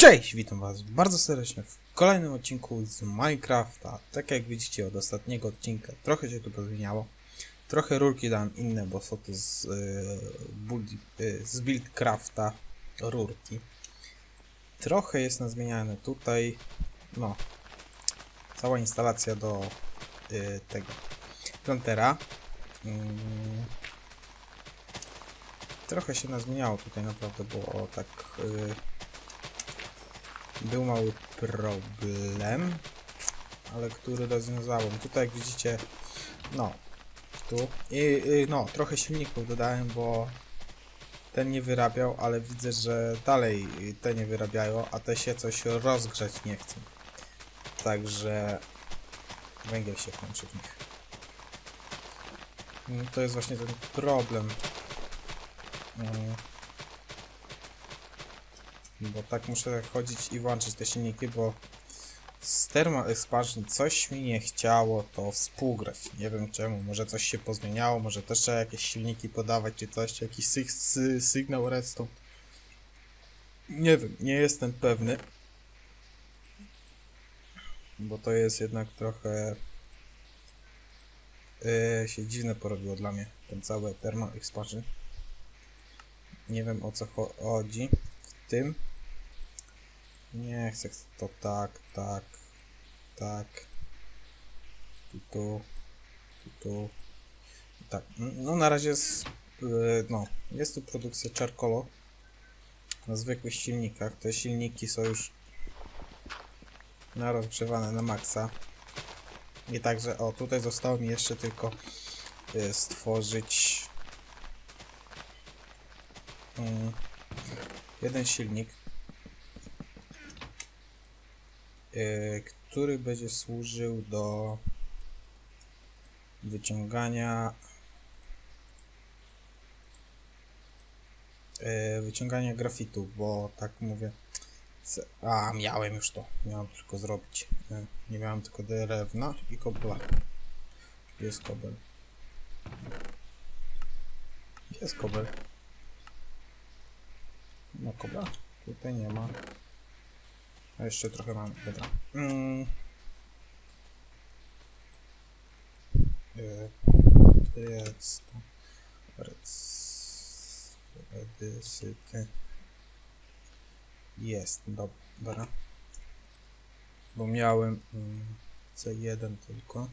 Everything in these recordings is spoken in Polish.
Cześć, witam was bardzo serdecznie w kolejnym odcinku z Minecrafta. Tak jak widzicie od ostatniego odcinka, trochę się tu pozmieniało. Trochę rurki dałem inne, bo są to z, yy, yy, z Buildcrafta rurki. Trochę jest nazmieniane tutaj, no, cała instalacja do yy, tego plantera. Mm. Trochę się nazmieniało tutaj naprawdę, bo tak... Yy, był mały problem, ale który rozwiązałem. Tutaj jak widzicie, no, tu, i, i no, trochę silników dodałem, bo ten nie wyrabiał, ale widzę, że dalej te nie wyrabiają, a te się coś rozgrzać nie chcą. Także węgiel się kończy w nich. No, to jest właśnie ten problem. Mm. Bo tak muszę chodzić i włączyć te silniki, bo z Thermal Expansion coś mi nie chciało to współgrać. Nie wiem czemu, może coś się pozmieniało, może też trzeba jakieś silniki podawać, czy coś, jakiś sy sy sygnał redstone. Nie wiem, nie jestem pewny. Bo to jest jednak trochę yy, się dziwne porobiło dla mnie, ten cały Thermal Expansion. Nie wiem o co cho chodzi w tym. Nie chcę to tak, tak, tak. Tu, tu, tu, tu. Tak, no na razie jest, yy, no, jest tu produkcja Charcolo na zwykłych silnikach. Te silniki są już na rozgrzewane na maksa. I także, o, tutaj zostało mi jeszcze tylko yy, stworzyć mm, jeden silnik, yy, który będzie służył do wyciągania yy, wyciągania grafitu, bo tak mówię a miałem już to, miałem tylko zrobić. Yy, nie miałem tylko drewna i kobla. Jest kobel? Jest kobel? No kobla tutaj nie ma a jeszcze trochę mam, dobra. Mm. Redstone. Reds. Redysyty. Jest, dobra. Bo miałem mm, C1 tylko.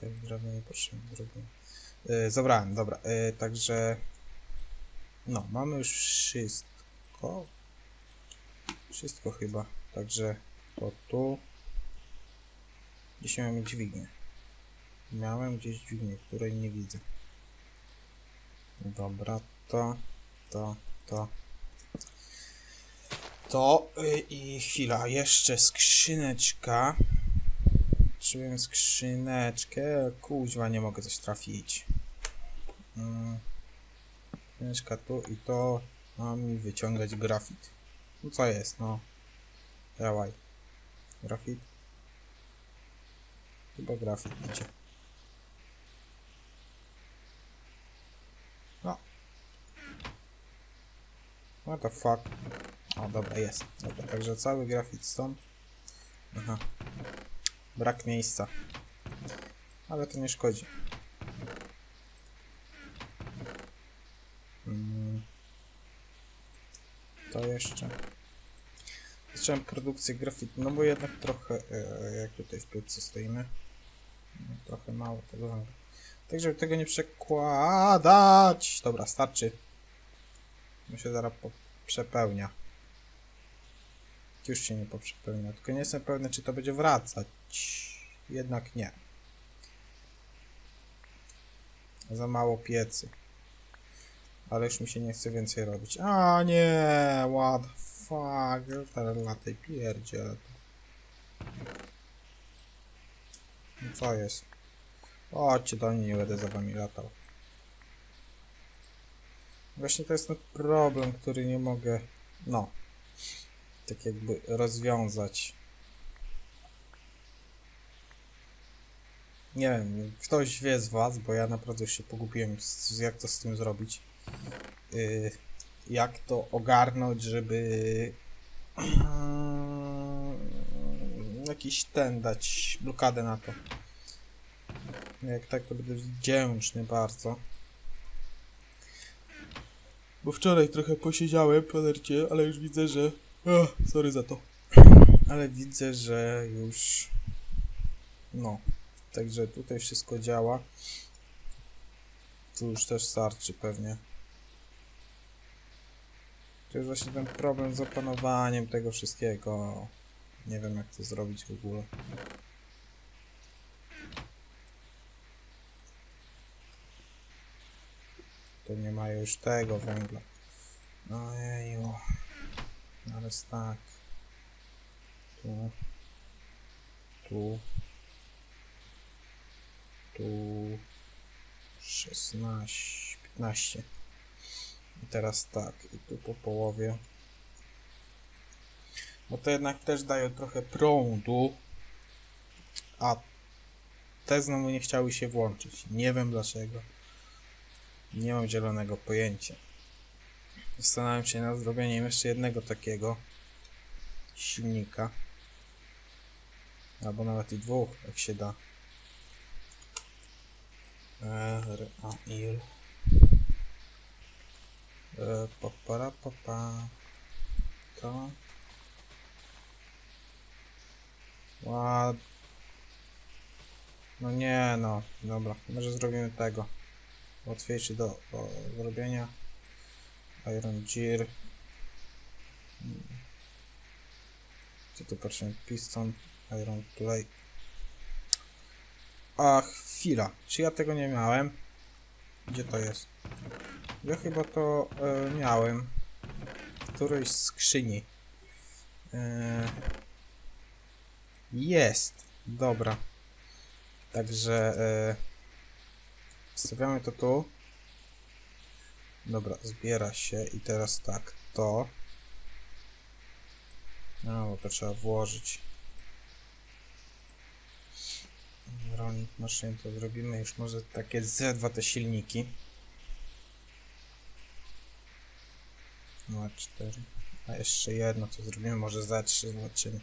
Tak, drewno nie potrzebne, drewno. Y, zabrałem, dobra. Y, także. No, mamy już wszystko. Wszystko chyba. Także to tu. Gdzieś miałem dźwignię. Miałem gdzieś dźwignię, której nie widzę. Dobra, to, to, to. To y, i chwila, jeszcze skrzyneczka. Potrzebuję skrzyneczkę. Kuźwa, nie mogę coś trafić. Mm. Skrzyneczka tu i to ma mi wyciągać grafit. No co jest, no. Działaj. Grafit. Chyba grafit idzie. No. What the fuck. O, dobra, jest. Dobra, także cały grafit stąd. Aha. Brak miejsca. Ale to nie szkodzi. To jeszcze. Zacząłem produkcję grafitu, no bo jednak trochę, e, jak tutaj w płytce stoimy, no, trochę mało tego. Tak, żeby tego nie przekładać. Dobra, starczy. No się zaraz przepełnia. Już się nie poprzepełnia, tylko nie jestem pewny, czy to będzie wracać. Jednak nie. Za mało piecy. Ale już mi się nie chce więcej robić. A nie, what the fuck, teraz na tej pierdziele. No co jest? Chodźcie do mnie, nie będę za wami latał. Właśnie to jest ten problem, który nie mogę, no, tak jakby rozwiązać. Nie wiem, ktoś wie z was, bo ja naprawdę się pogubiłem, jak to z tym zrobić. Y, jak to ogarnąć, żeby jakiś ten dać blokadę na to. Jak tak to będę wdzięczny bardzo. Bo wczoraj trochę posiedziałem po ale już widzę, że... Ach, sorry za to. Ale widzę, że już... No. Także tutaj wszystko działa. Tu już też starczy pewnie. To jest właśnie ten problem z opanowaniem tego wszystkiego. Nie wiem jak to zrobić w ogóle. To nie ma już tego węgla. Ojeju. Ale tak. Tu. Tu. Tu. 16, 15. I teraz tak, i tu po połowie. Bo to jednak też daje trochę prądu. A te znowu nie chciały się włączyć. Nie wiem dlaczego. Nie mam zielonego pojęcia. Zastanawiam się nad zrobieniem jeszcze jednego takiego silnika. Albo nawet i dwóch, jak się da. R, A, il. E, pa, para, pa, pa. To. Ład. No nie no, dobra, może zrobimy tego. Łatwiejszy do, zrobienia. Iron Gear. Co tu patrzę? Piston, Iron Plate. A chwila, czy ja tego nie miałem? Gdzie to jest? Ja chyba to e, miałem. W którejś skrzyni. E, jest. Dobra. Także e, wstawiamy to tu. Dobra, zbiera się i teraz tak, to. No, bo to trzeba włożyć. Rolnik maszyn to zrobimy już może takie ze dwa te silniki. No, cztery. A jeszcze jedno, co zrobimy, może za trzy, zobaczymy.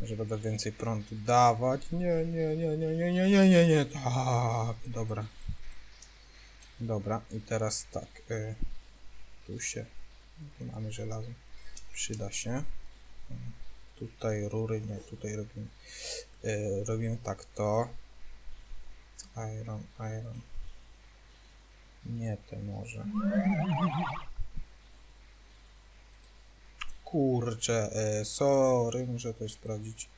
Może będę więcej prądu dawać. Nie, nie, nie, nie, nie, nie, nie, nie, nie. Tak, dobra. Dobra, i teraz tak. Y, tu się. Mamy żelazo. Przyda się. Tutaj rury, nie, tutaj robimy. Y, robimy tak to. Iron, iron. Nie te może. Kurczę, y, sorry, muszę to sprawdzić.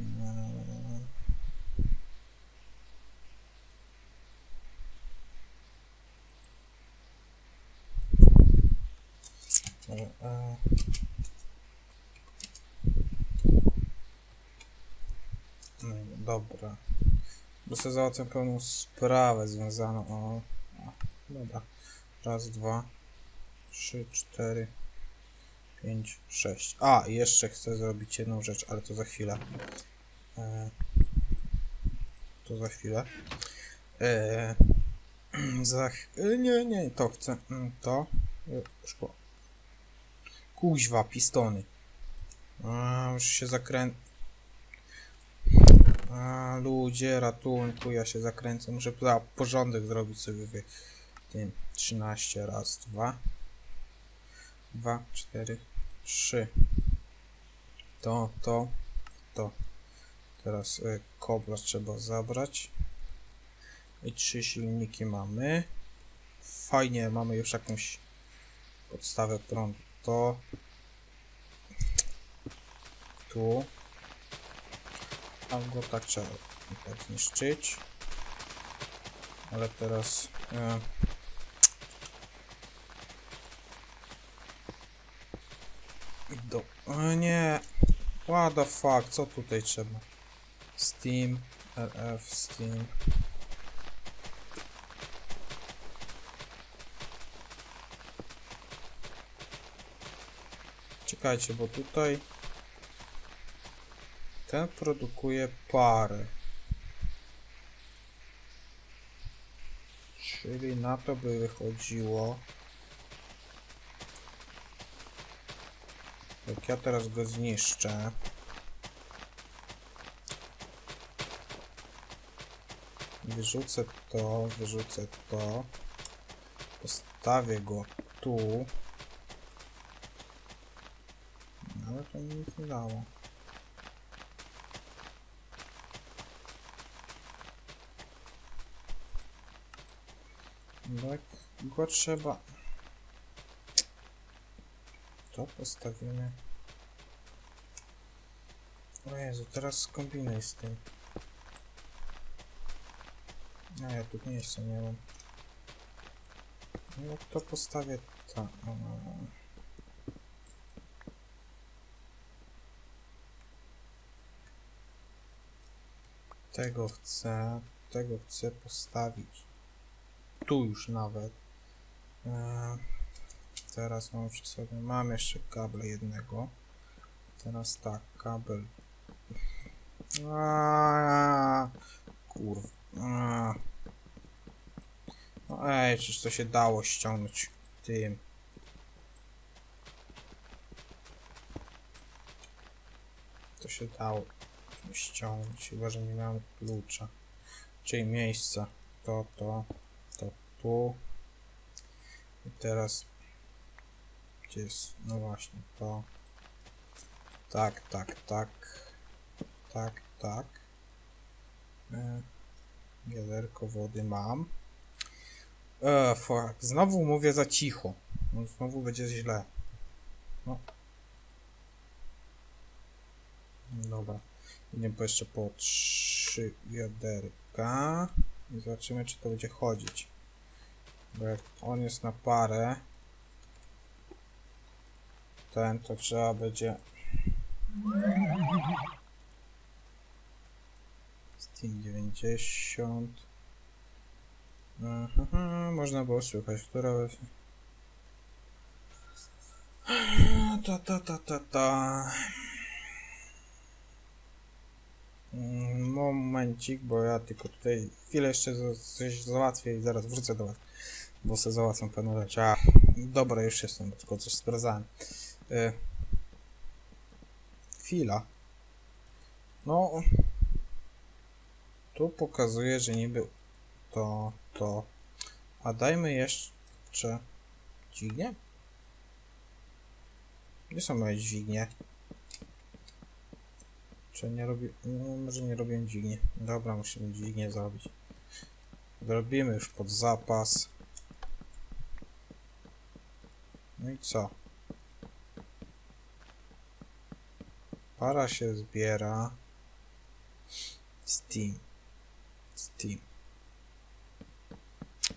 Y, Może, e, No, dobra. Bo sobie załatwiam pełną sprawę związaną o... o dobra. Raz, dwa, trzy, cztery, pięć, sześć. A, jeszcze chcę zrobić jedną rzecz, ale to za chwilę. E, to za chwilę. E, za ch- e, nie, nie, to chcę. Mm, To. E, szkło. Kuźwa, pistony. Już się zakrę... A, ludzie, ratunku, ja się zakręcę. Muszę za porządek zrobić sobie w tym 13, raz, dwa. Dwa, cztery, trzy. To, to, to. Teraz y, kobla trzeba zabrać. I trzy silniki mamy. Fajnie, mamy już jakąś podstawę prądu. To. Tu. A go tak trzeba tak zniszczyć. Ale teraz... E, do... O nie! What the fuck, co tutaj trzeba? Steam, RF, Steam. Czekajcie, bo tutaj ten produkuje parę. Czyli na to by wychodziło Jak ja teraz go zniszczę. Wyrzucę to, wyrzucę to. Postawię go tu. No, Ale to mi nic nie dało. Tak, go trzeba. To postawimy. O Jezu, teraz skombinuj z tym. A ja tu miejsca nie mam. No to postawię tak. Tego chcę, tego chcę postawić. Tu już nawet. Eee, teraz mam przy sobie, mam jeszcze kable jednego. Teraz tak, kabel. Aaaa, kurwa. No ej, czyż to się dało ściągnąć tym. To się dało ściągnąć, chyba że nie miałem klucza. Czyli miejsca. To, to, to tu. I teraz gdzie jest, no właśnie, to. Tak, tak, tak. Tak, tak. E, wody mam. E, fuck. Znowu mówię za cicho. No, znowu będzie źle. No. Dobra. Idziemy po jeszcze po trzy wiaderka. I zobaczymy, czy to będzie chodzić. Bo jak on jest na parę, ten to trzeba będzie. Steam 90. Mhm, można było słuchać, która. Ta ta ta ta ta. Mm, Momencik, bo ja tylko tutaj chwilę jeszcze coś załatwię i zaraz wrócę do was. Bo sobie załatwiam pewne rzeczy. A, dobra, już jestem, tylko coś sprawdzałem. Y, chwila. No. Tu pokazuje, że niby to, to. A dajmy jeszcze dźwignię? Gdzie są moje dźwignie? Czy nie robi... No, może nie robię dźwignię. Dobra, musimy dźwignię zrobić. Zrobimy już pod zapas. No i co? Para się zbiera. Steam. Steam.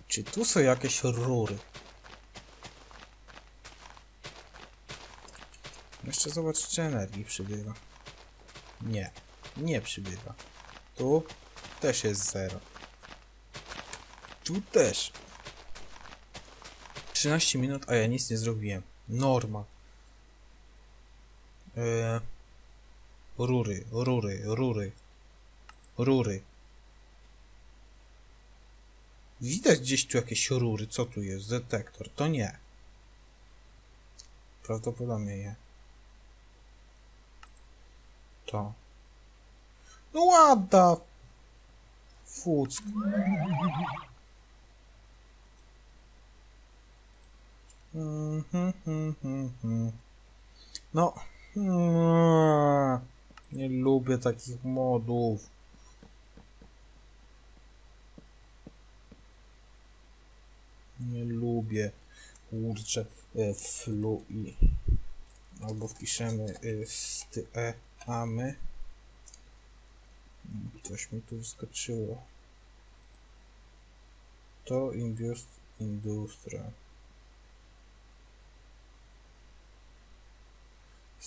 Czy tu są jakieś rury? Jeszcze zobacz, czy energii przybywa. Nie, nie przybywa. Tu też jest zero. Tu też. 13 minut, a ja nic nie zrobiłem. Norma. Eee, rury, rury, rury. Rury. Widać gdzieś tu jakieś rury. Co tu jest? Detektor. To nie. Prawdopodobnie nie. To. No ładna. Fuck. No. Nie lubię takich modów. Nie lubię. Kurczę. e, Flu. Albo wpiszemy e, sty e amy. Coś mi tu wyskoczyło. To Indust Industria.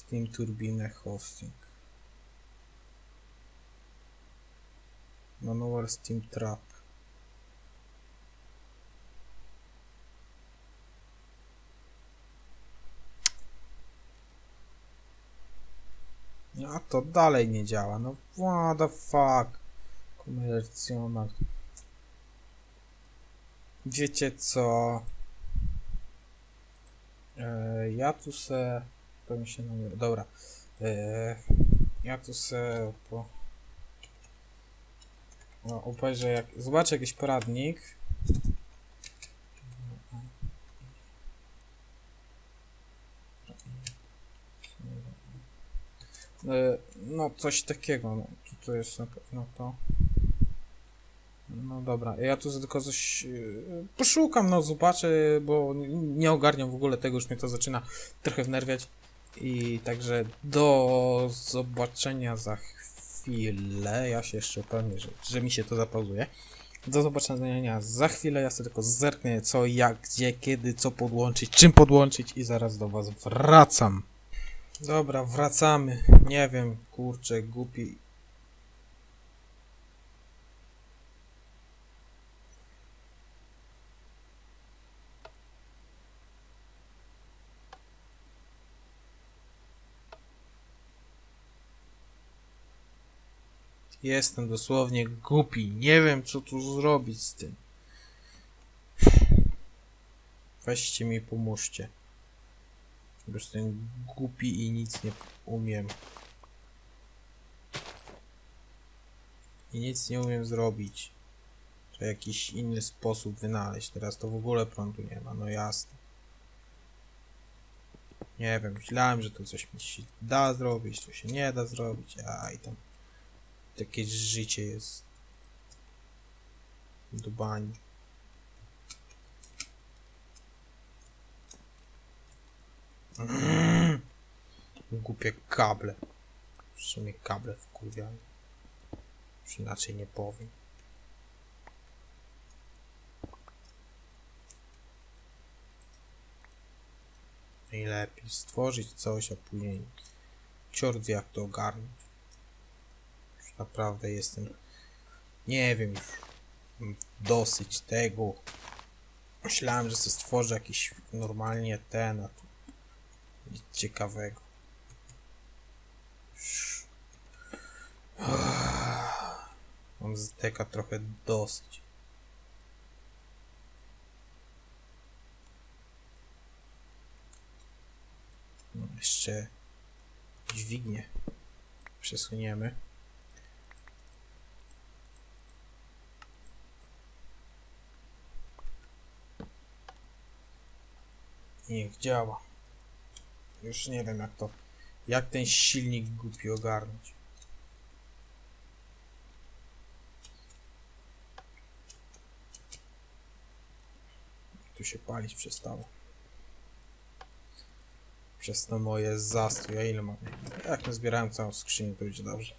Steam Turbine Hosting. Manual Steam Trap. A to dalej nie działa. No what the fuck. Komercjonal. Wiecie co? E, ja tu se mi się. Dobra. Eee, ja tu se po... No, obejrzę jak... Zobaczę jakiś poradnik. E, No, coś takiego. No, tu to jest na pewno to. No dobra, ja tu tylko coś yy, poszukam, no zobaczę, bo nie ogarniam w ogóle tego, już mnie to zaczyna trochę wnerwiać. I także do zobaczenia za chwilę. Ja się jeszcze upewnię, że, że mi się to zapauzuje. Do zobaczenia za chwilę. Ja sobie tylko zerknę co, jak, gdzie, kiedy, co podłączyć, czym podłączyć i zaraz do was wracam. Dobra, wracamy. Nie wiem, kurczę, głupi. Jestem dosłownie głupi. Nie wiem, co tu zrobić z tym. Weźcie mi, pomóżcie. Bo Jestem głupi i nic nie umiem. I nic nie umiem zrobić. Trzeba jakiś inny sposób wynaleźć. Teraz to w ogóle prądu nie ma, no jasne. Nie wiem, myślałem, że to coś mi się da zrobić, to się nie da zrobić, a i tam takie życie jest do. Głupie kable. W sumie kable wkurwiają. Już inaczej nie powiem. Najlepiej stworzyć coś, a później jak to ogarnąć. Naprawdę jestem... Nie wiem, już dosyć tego. Myślałem, że sobie stworzę jakiś normalnie ten, a tu nic ciekawego. Mam z trochę dosyć. No, jeszcze dźwignię przesuniemy. Niech działa. Już nie wiem jak to. Jak ten silnik głupi ogarnąć. Tu się palić przestało. Przez to moje zastój. A ile mam? Jak nie zbierałem całą skrzynię, to będzie dobrze.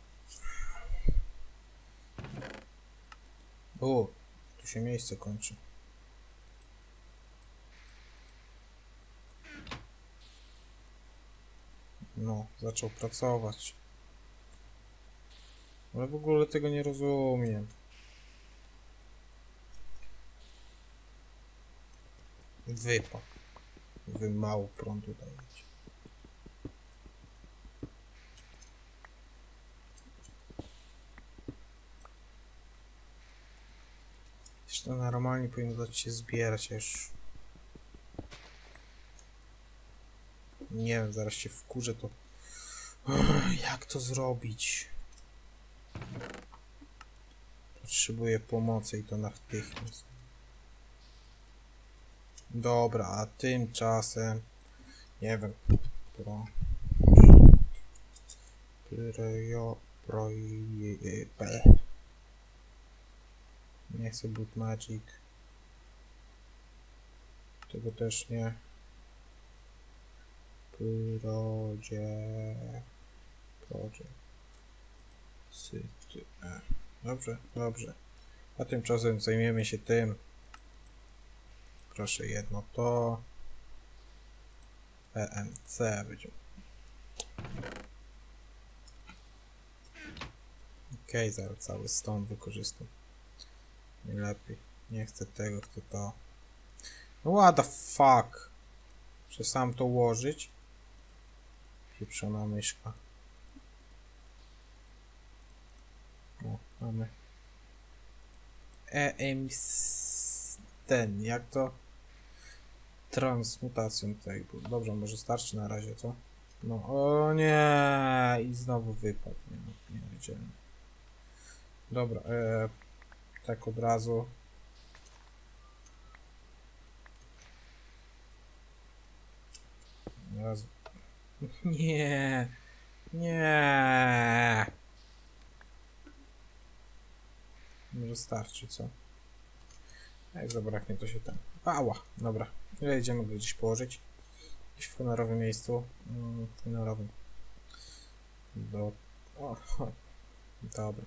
O, tu się miejsce kończy. No, zaczął pracować. Ale w ogóle tego nie rozumiem. Wypadł. Wy mało prądu dajecie. Zresztą normalnie powinno dać się zbierać, a już... Nie wiem, zaraz się wkurzę, to... Jak to zrobić? Potrzebuję pomocy i to natychmiast. Dobra, a tymczasem... Nie wiem... Pro... Projo... Proje... Nie chcę Boot Magic. Tego też nie. Prodzie... Syty... E. Dobrze, dobrze. A tymczasem zajmiemy się tym. Proszę jedno to. EMC będzie. Okej, zaraz cały stąd wykorzystam. Nie lepiej. Nie chcę tego, chcę to. No what the fuck? Muszę sam to ułożyć. Pieprzona myszka. O, mamy. EMC ten, jak to? Transmutacją tego. Dobrze, może starczy na razie, co? No, o nie! I znowu wypadł. Nie, nie wiedziałem. Dobra, e, tak od razu. Od razu. Nie! Nie! Może starczy, co? Jak zabraknie, to się ten. Ała! Dobra. Ile idziemy go gdzieś położyć? Gdzieś w honorowym miejscu. Mm, honorowym. Do... O. Dobra.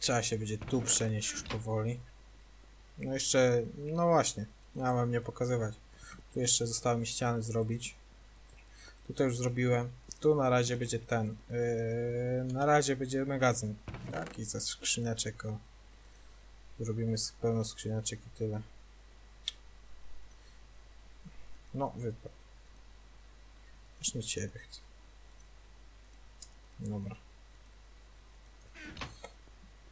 Trzeba się będzie tu przenieść już powoli. No jeszcze, no właśnie, miałem nie pokazywać. Tu jeszcze zostały mi ściany zrobić. Tutaj już zrobiłem. Tu na razie będzie ten. Yy, na razie będzie magazyn. Taki ze skrzyneczek. O. Zrobimy pełno skrzyneczek i tyle. No, wypadł. Aż nie ciebie chcę. Dobra.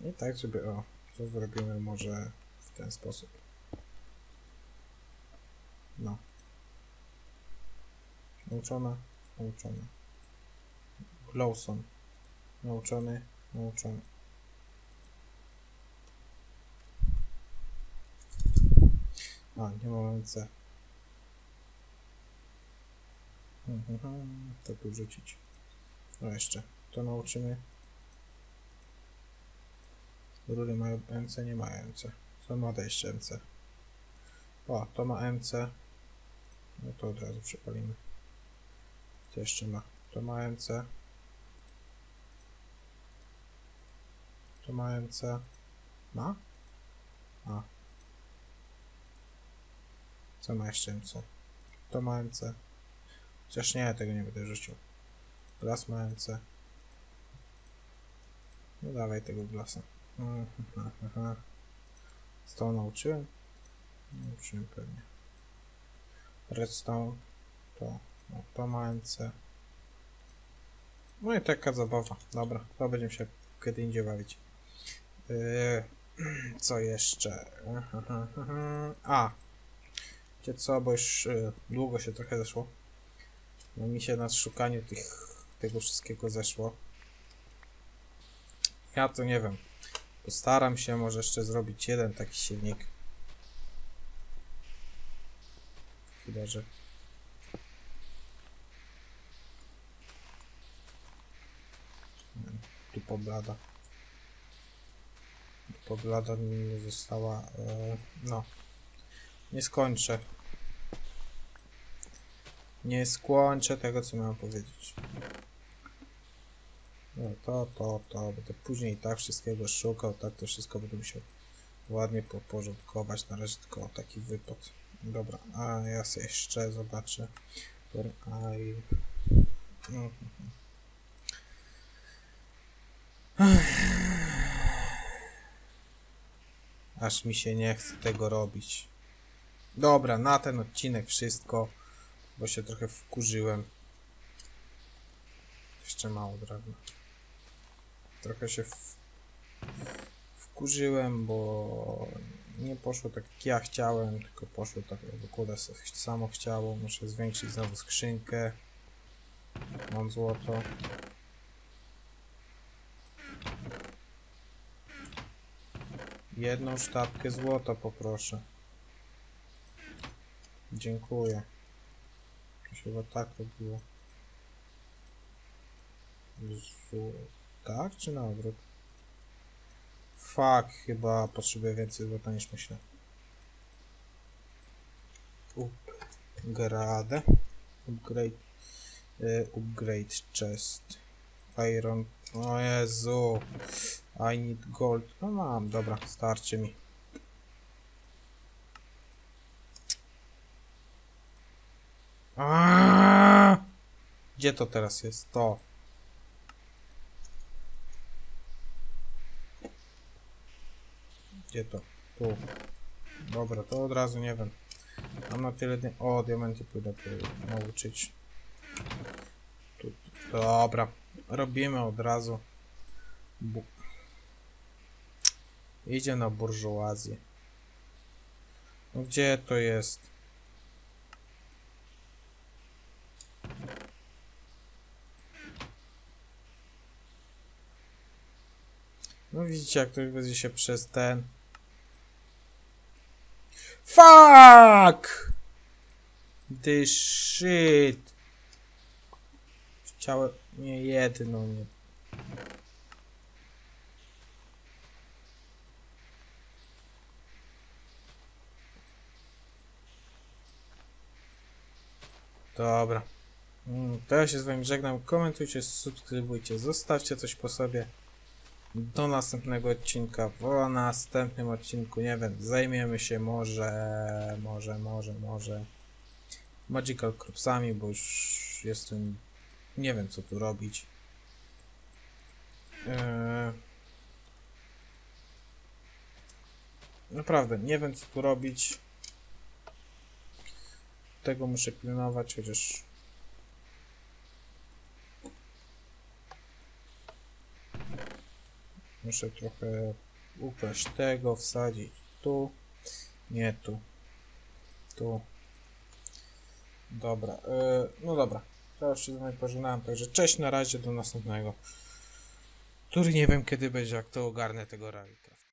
I tak, żeby o, to zrobimy może w ten sposób. No. Nauczona, nauczona. Glowson. Nauczony, nauczony. A, nie mam C. Mhm, To tu rzucić. No jeszcze. To nauczymy. Rury mają MC, nie mają MC. Co ma jeszcze MC? O, to ma MC. No to od razu przepalimy. Co jeszcze ma? To ma MC. To ma MC. Ma? A. Co ma jeszcze MC? To ma MC. Chociaż nie, tego nie będę rzucił. Glas ma MC. No dawaj tego glasa. Z tą nauczyłem? Nauczyłem pewnie. Redstone to, no, ma MC. No i taka zabawa. Dobra, to będziemy się kiedy indziej bawić. Yy, co jeszcze? A. Wiecie co, bo już yy, długo się trochę zeszło. No mi się na szukaniu tych, tego wszystkiego zeszło. Ja to nie wiem. Postaram się może jeszcze zrobić jeden taki silnik. Wiem, Tu poblada. Poblada mi nie została... E, no. Nie skończę. Nie skończę tego, co miałem powiedzieć. No to, to, to. Będę później tak wszystkiego szukał, tak to wszystko będę musiał ładnie poporządkować. Na razie tylko taki wypad. Dobra, a ja sobie jeszcze zobaczę. I... Aż mi się nie chce tego robić. Dobra, na ten odcinek wszystko, bo się trochę wkurzyłem. Jeszcze mało drewna. Trochę się w... wkurzyłem, bo nie poszło tak jak ja chciałem, tylko poszło tak jak Kuda samo chciało. Muszę zwiększyć znowu skrzynkę. Mam złoto. Jedną sztabkę złota poproszę. Dziękuję. To chyba tak robiło. Zu... Tak czy na odwrót? Fuck, chyba potrzebuję więcej złota niż myślę. Upgrade. Upgrade. Y, upgrade chest. Iron. O Jezu. I need gold. No mam, dobra, starczy mi. Aaaa! Gdzie to teraz jest? To. Gdzie to? Tu. Dobra, to od razu nie wiem. Mam na tyle dni... O, diamenty pójdę nauczyć. Tu, dobra. Robimy od razu. Bu... Idzie na burżuazję. No gdzie to jest? No widzicie, jak ktoś będzie się przez ten Fuck! The shit! Chciałem... Nie jedno, nie... Dobra. Mm, To ja się z wami żegnam. Komentujcie, subskrybujcie, zostawcie coś po sobie. Do następnego odcinka. W następnym odcinku, nie wiem, zajmiemy się może, może, może, może Magical Cropsami, bo już jestem, nie wiem co tu robić. Eee... Naprawdę, nie wiem co tu robić. Tego muszę pilnować, chociaż Muszę trochę ukraść tego, wsadzić tu. Nie tu. Tu. Dobra. e, no dobra. Teraz się z wami pożegnałem, także cześć na razie, do następnego. Który nie wiem kiedy będzie, jak to ogarnę tego Rallycraft.